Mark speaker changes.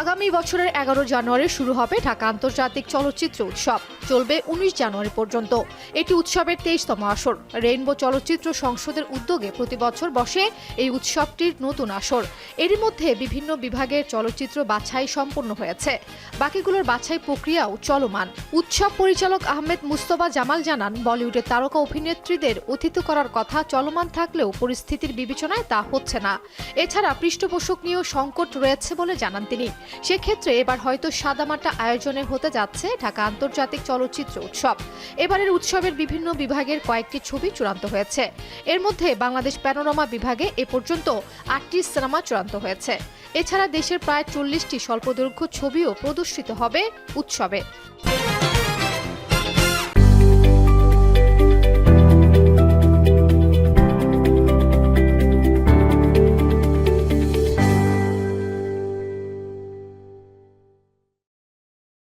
Speaker 1: আগামী বছরের এগারো জানুয়ারি শুরু হবে ঢাকা আন্তর্জাতিক চলচ্চিত্র উৎসব। চলবে উনিশ জানুয়ারি পর্যন্ত। এটি উৎসবের তেইশতম আসর। রেইনবো চলচ্চিত্র সংসদের উদ্যোগে প্রতি বছর বসে এই উৎসবটির নতুন আসর। এরই মধ্যে বিভিন্ন বিভাগের চলচ্চিত্র বাছাই সম্পন্ন হয়েছে। বাকিগুলোর বাছাই প্রক্রিয়াও চলমান। উৎসব পরিচালক আহমেদ মুস্তফা জামাল জানান বলিউডের তারকা অভিনেত্রীদের অতিথি করার কথা চলমান থাকলেও পরিস্থিতির বিবেচনায় তা হচ্ছে না। এছাড়া পৃষ্ঠপোষক নিয়েও সংকট রয়েছে বলে জানান তিনি। সেক্ষেত্রে এবার হয়তো সাদামাটা আয়োজনের হতে যাচ্ছে ঢাকা আন্তর্জাতিক চলচ্চিত্র উৎসব। এবারের উৎসবের বিভিন্ন বিভাগের কয়েকটি ছবি চূড়ান্ত হয়েছে। এর মধ্যে বাংলাদেশ প্যানোরামা বিভাগে এ পর্যন্ত আটটি সিনেমা চূড়ান্ত হয়েছে। এছাড়া দেশের প্রায় চল্লিশটি স্বল্পদৈর্ঘ্য ছবিও প্রদর্শিত হবে উৎসবে।